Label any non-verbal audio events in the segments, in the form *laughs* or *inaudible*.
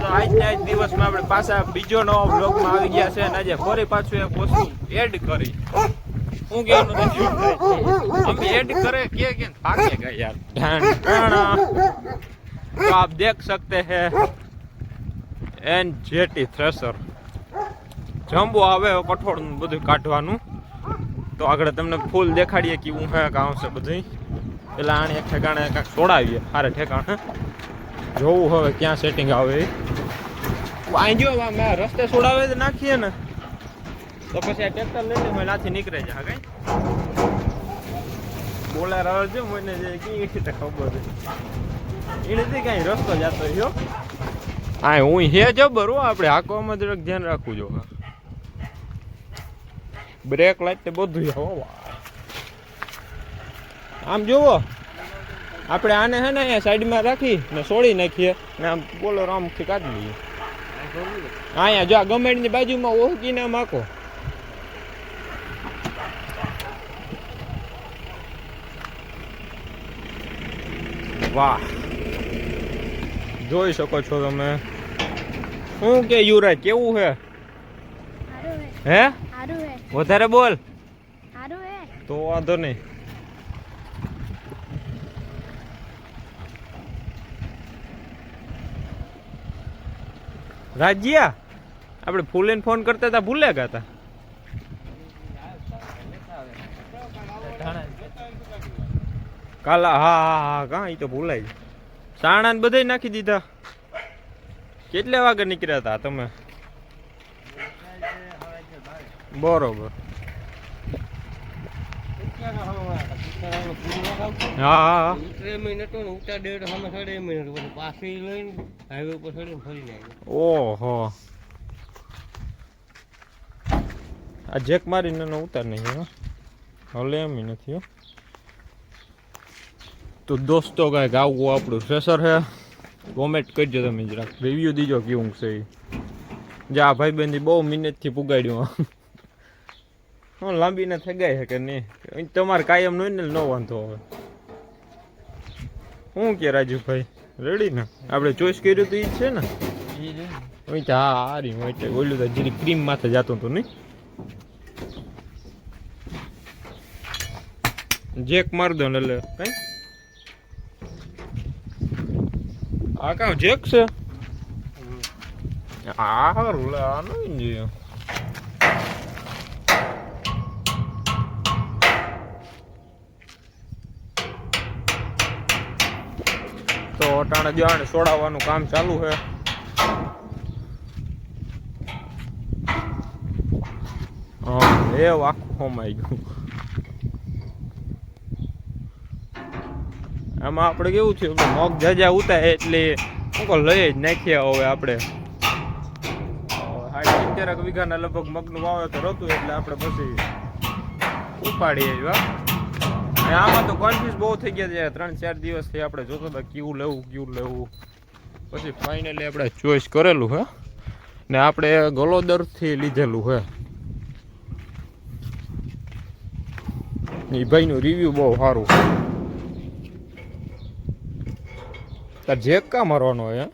આજના દિવસમાં આપણે પાછા બીજો નવો બ્લોગમાં આવી ગયા છે અને આજે ફરી પાછું એક વસ્તુ એડ કરી. હું કે એનું રજૂ અમે એડ કરે કે કે થાકે ગયા યાર. તો આપ દેખ સકતે હે. એન જેટી થ્રેસર જમ્બો આવે કઠોળનું બધું કાઢવાનું. તો આગળ તમને ફૂલ દેખાડીએ કે હું હે કામ છે બધું પેલા આને એક ઠેકાણે કાંઈક તોડાવીએ હારે ઠેકાણે જોવું હવે ક્યાં સેટિંગ આવે. વાંજ્યો મેં રસ્તે છોડાવે તો નાખીએ ને. તો પછી આ ટ્રેક્ટર લઈને મેં નાથી નીકળે છે, હા કઈ. બોલાર આવે છે મને જે કઈ રીતે ખબર છે. એને કાંઈ રસ્તો જતો રહ્યો? હા હું હે જબર હો આપણે હાંકવામાં જરાક ધ્યાન રાખવું જો. બ્રેક લાઈટ તે બધું હો. આમ જુઓ. આપણે આને હે ને અહીંયા સાઈડમાં રાખી ને છોડી નાખીએ ને આમ બોલો આમથી કાઢી લઈએ. અહીંયા જો આ ગમેડની બાજુમાં ઓહકીને આખો વાહ. જોઈ શકો છો તમે. શું કે યુવરાજ કેવું છે હે. વધારે બોલ. તો વાંધો નહીં. રાજ્યા? આપણે ફૂલેન ફોન કરતા હતા, ભૂલે ગયા હતા કાલા, હા હા હા, કાં એ તો ભૂલાય. સાણા ને બધાય નાખી દીધા. કેટલા વાગે નીકળ્યા હતા તમે? બરોબર હા હા હા ઉતરે મિનિટ ને ઉતા ડેઢ સામે સાડે મિનિટ પછી પાછી લઈને હાઈવે ઉપર ચડીને ફરીને આવ્યો ઓહો. આ જેક મારીને ઉતાર નહીં હો. હલે એમ નથી હો. તો દોસ્તો કાંઈક આવું આપણું ફ્રેશર છે. કોમેન્ટ કરજો તમે જરાક. રિવ્યુ દીજો કેવું છે. જે આ ભાઈબંધી બહુ મિનિટથી પુગાડ્યું હા લાંબી ને થઈ ગઈ છે કે નહીં? તમારે કાયમ નો ને નો વાંધો હવે શું કે રાજુભાઈ રેડી ને? આપણે ચોઈસ કર્યું તો એ જ છે ને? તો હા હારી હું એટલે ઓલું તો જીરી ક્રીમ માથે જાતું હતું નહીં? જેક માર દો ને એટલે કઈ? આ કાં જેક છે? આ હારું લે આ નહીં જોઈએ અટાણે જાણ સોડાવવાનું કામ ચાલુ છે. હા એ આખું હોમાઈ ગયું. આમાં આપણે કેવું થયું કે મગ જાજા ઉતાય એટલે કોઈ લઈ જ નાખ્યા હવે આપણે. સાડી સિત્તેરક વીઘાના લગભગ મગનું વાવેતર હતું એટલે આપણે પછી ઉપાડીએ આવ્યા અને આમાં તો કોન્ફ્યુઝ બહુ થઈ ગયા છે. ત્રણ ચાર દિવસથી આપણે જોતા હતા કેવું લેવું કેવું લેવું. પછી ફાઇનલી આપણે ચોઈસ કરેલું હે. ને આપણે ગલોદરથી લીધેલું હે. એ ભાઈનું રિવ્યુ બહુ સારું તાર જેક કા મારવાનો હોય હે?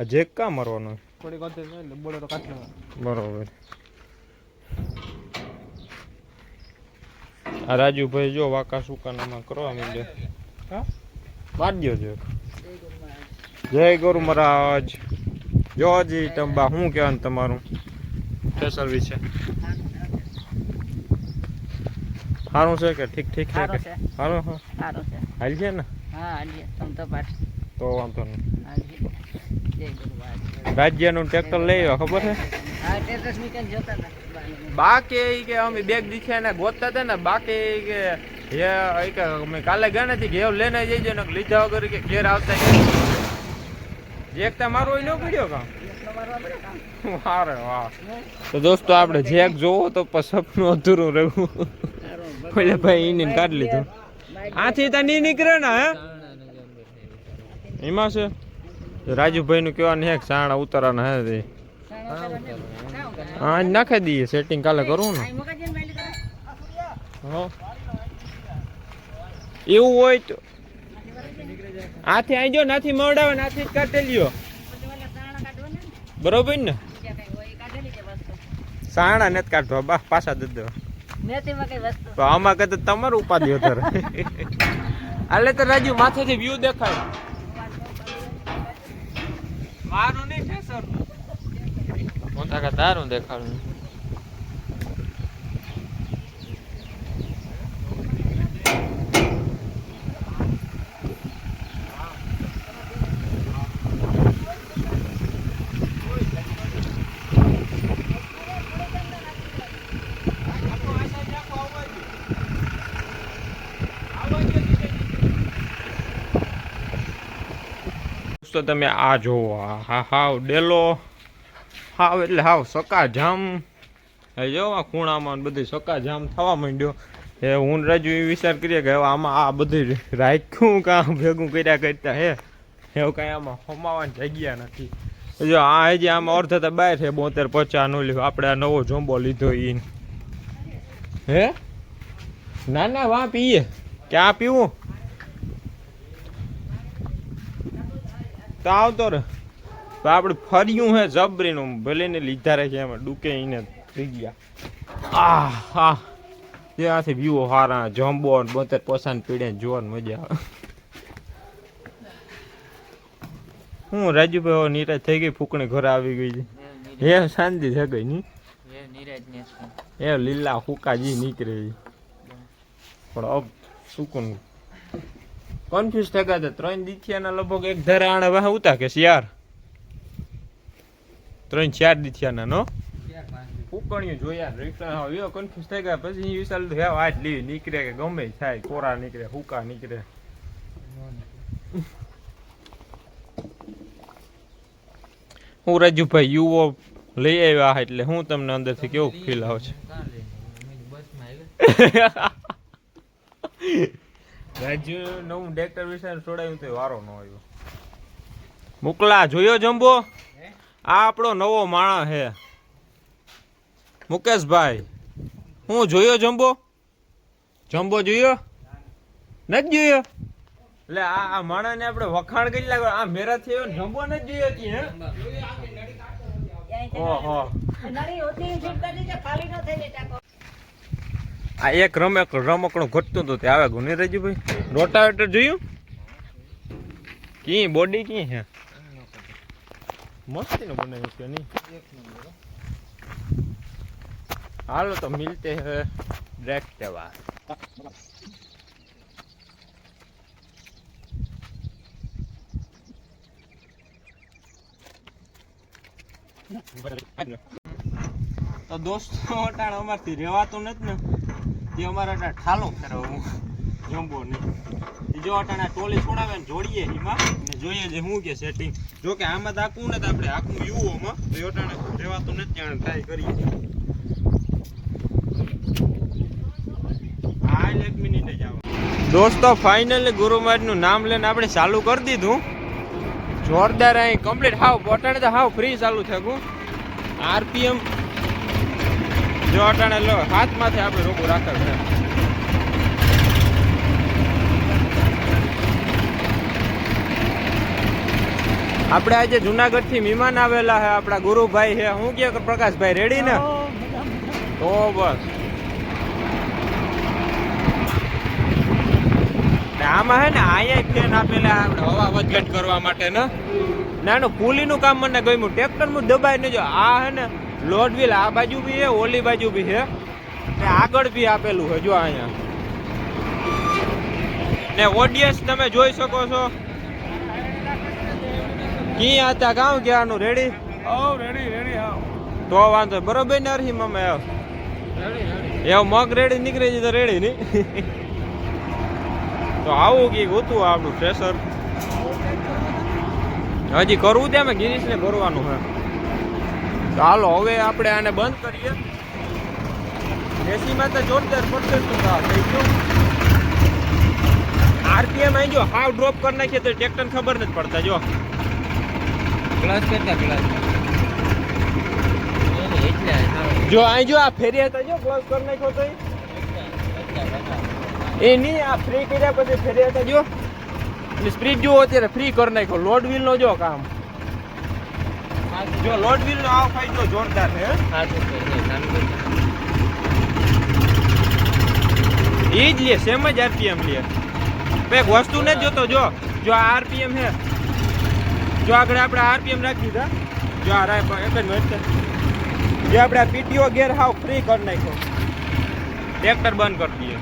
આ જેક કા મારવાનો હોય થોડીક વાર તો કાઢી બરોબર. આ રાજુભાઈ જો વાકા સુકાનામાં કરવા માંડે. હા? મારજો જો. જય ગુરુ મહારાજ. જો હજી તમે બા શું કહેવાનું તમારું? ફેસલ વિશે સારું છે કે ઠીક ઠીક છે સારું કે? સારું હા. સારું છે. હાલ છે ને? હા હાલીએ તમ તો પાઠ તો વાંધો નહીં. રાજ્યનું ટ્રેક્ટર લઈ આવ્યો ખબર છે? હા ટેટસ મીકન જોતા હતા બાને. બા કે અમે બેગ દીખ્યા ને ગોતતા હતા ને બા કે એ હે કે અમે કાલે ગયા નથી ઘેવ લઈને જઈજો ને લીધા વગર કે ઘેર આવતા જેક મારો ઈ ન પડ્યો કામ? વારે વાહ. તો દોસ્તો, આપણે જેક જોવો તો સપનું અધૂરું રહ્યું ઓલે ભાઈ એને કાઢી લીધું. આથી તા નહીં નીકળે ને એમાં છે? રાજુભાઈ નું કહેવાનું હે સાણા ઉતારવાના હે હા નાખી દઈએ સેટિંગ કાલે ને. કરે હા. એવું હોય તો આથી આઈ જો નાથી મવડાવે નાથી જ કાઢી લ્યો. બરોબર ને? સાણા નથી કાઢવા, બા, પાછા દે તો આમાં કદાચ તમારું ઉપાધિ વધારે. *laughs* આલે તો રાજુ, માથેથી વ્યૂ દેખાય. મારું હું તારું દેખાડું. તમે આ જોવો. હા હાવ ડેલો. હાવ એટલે હાવ સકાજામ. જો ખૂણામાં બધી સકાજામ થવા માંડ્યો. એ હું રાજુ એ વિચાર કરીએ કે હવે આમાં આ બધું રાખ્યું કાં ભેગું કર્યા કરતા, હે? એવું કાંઈ આમાં હમાવાની જગ્યા નથી. જો, આ હજી આમાં અર્ધ તો બહાર છે બોતેર પચાસનું લીધું આપણે આ નવો જોંબો લીધો એ હે? ના ના વાં પીએ. ક્યાં પીવું? તો આવતો રે તો આપણે ફર્યું હે જબરીનું. ભલે ને લીધા રહે છે એમાં ડૂકે એને થઈ ગયા. આ હા ત્યાંથી વ્યૂ હારા જમ્બો ને બોતેર પોસાને પીડે જોવાની મજા આવે. હું રાજુભાઈ હવે નીરજ થઈ ગઈ ફૂકણી ઘરે આવી ગઈ છે. હે શાંતિ થઈ ગઈ ની એ લીલા હુકાજી નીકળે પણ અબ સુકુન કન્ફ્યુઝ થઈ ગયા ત્રણ દીથિયાના લગભગ એક ધારે આણે વાહ ઉતા કે યાર. ત્રણ ચાર દીથિયાના નો? ઉકણ્યું જોયા હા એવો કન્ફ્યુઝ થઈ ગયા. પછી વિશાલ હે આજ લીધી નીકળે કે ગમે થાય કોરા નીકળે હુકા નીકળે. હું રાજુભાઈ યુવો લઈ આવ્યા એટલે હું તમને અંદરથી કેવું ફીલ આવે છે. રાજુ નવું ડેક્ટર વિશે છોડાયું તો વારો ન આવ્યો. મોકલા જોયો જંબો? આ આપણો નવો માણસ છે. મુકેશભાઈ હું જોયો જંબો? જંબો જોયો? નથી જોયો? એટલે આ આ માણસને આપણે વખાણ કરી લાગ્યો આ મેરા થયો જંબો નથી જોયો હતી હે? ઓહો. આ એક રમક રમકડું ઘટતું હતું. તે આવે ગુની રજીભાઈ રોટાવેટર જોયું? કી બોડી કી હે મસ્તી નું બનાવ્યું છે નહીં હાલો તો મિલતે હે તો દોસ્તો, અટાણ અમારથી રહેવાતું નથી ને તે અમારે અટાણ ઠાલો ફેરવવું જમ્બો નહીં જો અટાણે ટોલી છોડાવે ને જોડીએ જોઈએ જે શું કે સેટિંગ જો આમાં તો આખું ને આપણે આખું યુઓમાં તો અટાણે રહેવાતું નથી ટ્રાય કરીએ. હા, એક મિનિટ જ દોસ્તો ફાઇનલી ગુરુમાજનું નામ લઈને આપણે ચાલુ કરી દીધું. જોરદાર અહીં કમ્પ્લીટ હાવ પોટાણે તો હાવ ફ્રી ચાલુ થયું આરપીએમ. જો અટાણે લો, હાથમાંથી આપણે રોકું રાખેલ આપણે આજે જુનાગઢથી મહેમાન આવેલા છે આપણા ગુરુભાઈ છે હું કે પ્રકાશભાઈ રેડી ને? તો બસ. આમાં હે ને અહીંયા ફેન આપેલા આપણે હવા વધઘટ કરવા માટે ને. નાનું પુલીનું કામ મને ગમ્યું. ટ્રેક્ટરનું દબાઈ ને જો આ હે ને લોડ વ્હીલ આ બાજુ બી છે ઓલી બાજુ બી છે ને આગળ બી આપેલું છે જો અહીંયા. ને ઓડિયન્સ તમે જોઈ શકો છો. ક્યાં આતા કામ ક્યાંનું રેડી રેડી રેડી હા તો વાંધો બરોબર ને અરહી મમે આવ. એવો મગ રેડી નીકળી જાય તો રેડી ની. *laughs* તો આવું કી હતું આપણું પ્રેશર હજી કરવું ત્યાં ગિરીશને કરવાનું છે. હે ચાલો હવે આપણે આને બંધ કરીએ. એસીમાં તો જોરદાર પરફેક્ટ થઈ ગયું. આરપીએમ આઈ જો હાવ ડ્રોપ કરી નાખીએ તો ટ્રેક્ટર ખબર નથી પડતા જો. ક્લાસ કેટલા ક્લચ જો અહીં જો આ ફેરી હતા જો ક્લચ કરી નાખ્યો તો એ. નહીં આ ફ્રી કર્યા પછી ફેરી હતા જો. સ્પ્રીટ જુઓ અત્યારે ફ્રી કરી નાખ્યો. લોડ વ્હીલ નો જો કામ. જો લોડ વ્હીલ નો આવ ફાયદો જોરદાર છે હે? હા. ઈ જ લે સેમ જ આરપીએમ લે. બે એક વસ્તુ ને જોતો જો. જો આ આરપીએમ છે જો આગળ આપણે આરપીએમ રાખી દીધા. જો આ એક જ મિનિટ જે આપણે પીટીઓ ગેર હાવ ફ્રી કરી નાખ્યો. ટ્રેક્ટર બંધ કરી દઈએ.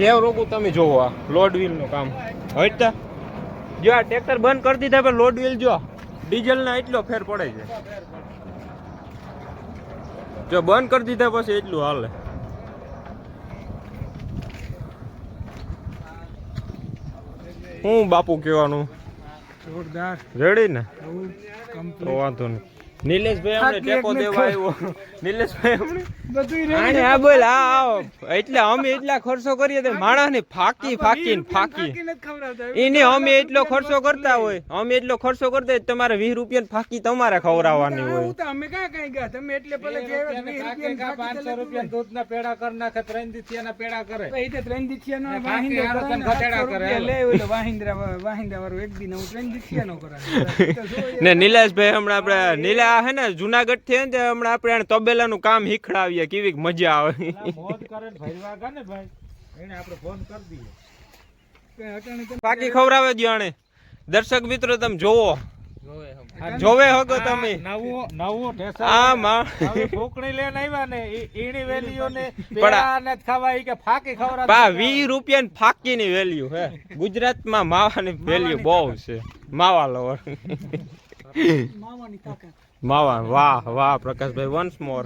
જે રોગું તમે જોવો આ લોડ વ્હીલનું કામ. હટતા જો આ ટ્રેક્ટર બંધ કરી દીધા પણ લોડ વ્હીલ જો ડીઝલ ના એટલો ફેર પડે છે. જો બંધ કરી દીધા પછી એટલું હાલે. હું બાપુ કહેવાનું? જોરદાર. રેડી ને? તો વાંધો નહીં. નિલેશભાઈ અમને ટેકો દેવા આવ્યો. *laughs* નિલેશભાઈ અમને બધુંય આને આ બોલ આ આવો. એટલે અમે એટલા ખર્ચો કરીએ તો માણસને ફાકી ફાકીને ફાકી. એને અમે એટલો ખર્ચો કરતા હોય. અમે એટલો ખર્ચો કરતા હોય તમારે વીસ રૂપિયા ફાકી તમારે ખવડાવવાની હોય. અમે ક્યાં કાંઈ ગયા? તમે એટલે પેલે જે આવ્યા વીસ રૂપિયાની ફાકી તો લેતું હોય. દૂધના પેડા કરી નાખે ત્રણ દીથિયાના પેડા કરે. એ તો ત્રણ દીઠિયાનો ને વાહિંદો ફાકી કરાવે ને આડો સાતસો તને ઘટાડા કરે, રૂપિયા. લે ઓલો વાહિંદરા વા- વાહિંદા વાળો એક દિન હું ત્રણ દીઠિયાનો કરાવે. *laughs* તો ને નિલેશભાઈ હમણાં આપણે નીલા હે ને જુનાગઢથી હમણાં આપણે એને તબેલાનું કામ હીખડાવીએ. કેવી મજા આવે. મોજ કરે ને ભાઈ વાગા ને ભાઈ. એને આપણે ફોન કરી દઈએ. કઈ અટાણે તમે ખવડાવે દો આને દર્શક મિત્રો તમે જોવો. જોવે હકો હગો તમે. નવું નવું આ માં. હવે ફોકણી લઈને આવ્યા ને ઈણી વેલ્યુ વેલીઓ ને પણ આ- પેડા ને કે ફાકી ખવડાવે. બા વીસ રૂપિયા ફાકી ની વેલ્યુ હે ગુજરાતમાં માવાની વેલ્યુ બહુ છે. માવા લવર મામાની તાકાત. માવા વાહ વાહ પ્રકાશભાઈ વન્સ મોર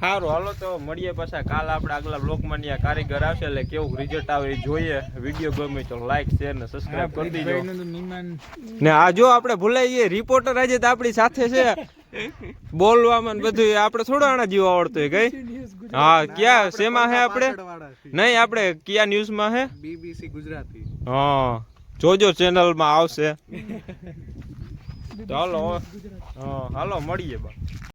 સારું હાલો તો મળીએ પાછા. કાલ આપણે આગલા બ્લોકમાં ત્યાં કારીગર આવશે એટલે કેવું રિઝલ્ટ આવે એ જોઈએ. વીડિયો ગમે તો લાઈક શેર ને સબસ્ક્રાઇબ કરી દીજો. ને આ જો આપણે ભૂલાઈ રિપોર્ટર આજે તો આપણી સાથે છે. બોલવામાં બધું આપણે થોડો આના જીવ આવડતો હોય ગઈ? હા ક્યાં? શેમાં હે આપણે? નહીં આપણે કયા ન્યૂઝમાં હે? બીબીસી ગુજરાતી. હા. જોજો ચેનલમાં આવશે. *laughs* ચાલો હા હાલો મળીએ બા.